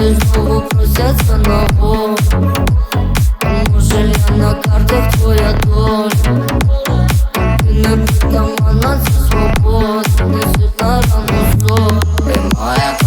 люди знову просяться на А може я на картах твоя доля Ти не притаманна, це свобода. Не світа рано зорі Ти моя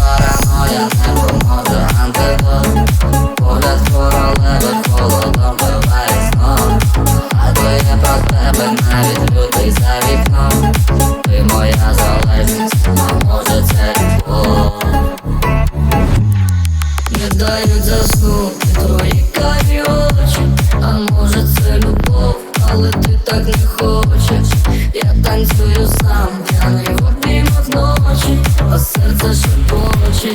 танцюю сам, п'яний в обіймах ночі А серце шепоче,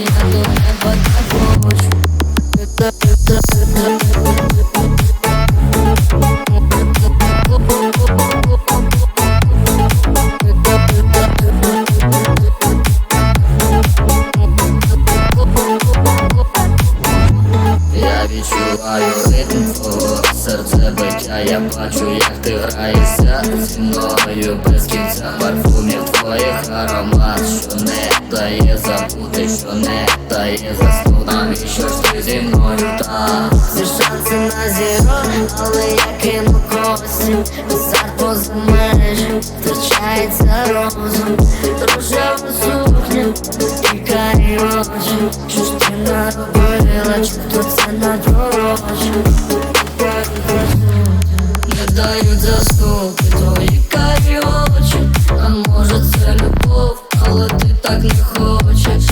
твого серце биття Я бачу, як ти граєшся зі мною. Без кінця парфумів твоїх аромат, що не дає забути, що не дає заснути. Навіщо ж ти зі мною так? Всі шанси на зіро, але я кину кості Назад поза межі, втрачається розум. Рожева сукня і карі очі Що ж ти наробила, чи хто це можу Я даю твої карі А може це любов, але ти так не хочеш.